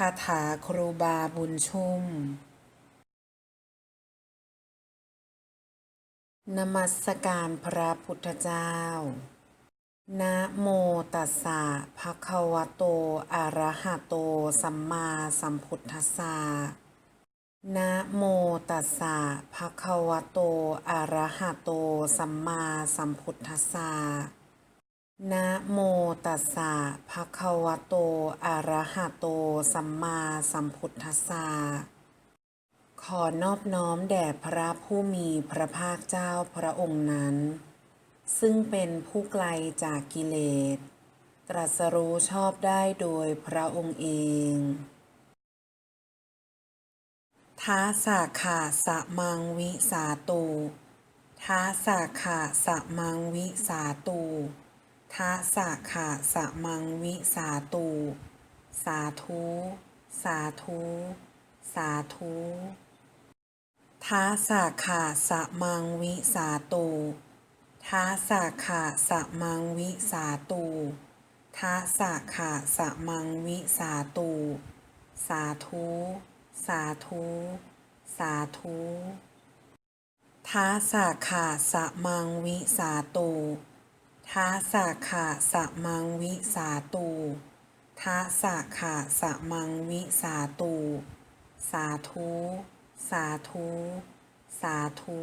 คาถาครูบาบุญชุ่ม นมัสการพระพุทธเจ้า นะโมตัสสะภะคะวะโต อะระหะโต สัมมาสัมพุทธัสสะ นะโมตัสสะภะคะวะโต อะระหะโต สัมมาสัมพุทธัสสะ นะโมตัสสะภะคะวะโต อะระหะโต สัมมาสัมพุทธัสสะ ขอนอบน้อมแด่พระผู้มีพระภาคเจ้าพระองค์นั้น ซึ่งเป็นผู้ไกลจากกิเลส ตรัสรู้ชอบได้โดยพระองค์เอง ท้าสาขาสะมังวิสาตูท้าสาขาสะมังวิสาตู ท้าสาขาสะมังวิสาตู สาธุ สาธุ สาธุท้าสาขาสะมังวิสาตูท้าสาขาสะมังวิสาตูท้าสาขาสะมังวิสาตูสาธุสาธุสาธุท้าสาขาสะมังวิสาตู ท้าสะขาสะมังวิสาตูท้าสะขาสะมังวิสาตู สาธุ สาธุ สาธุ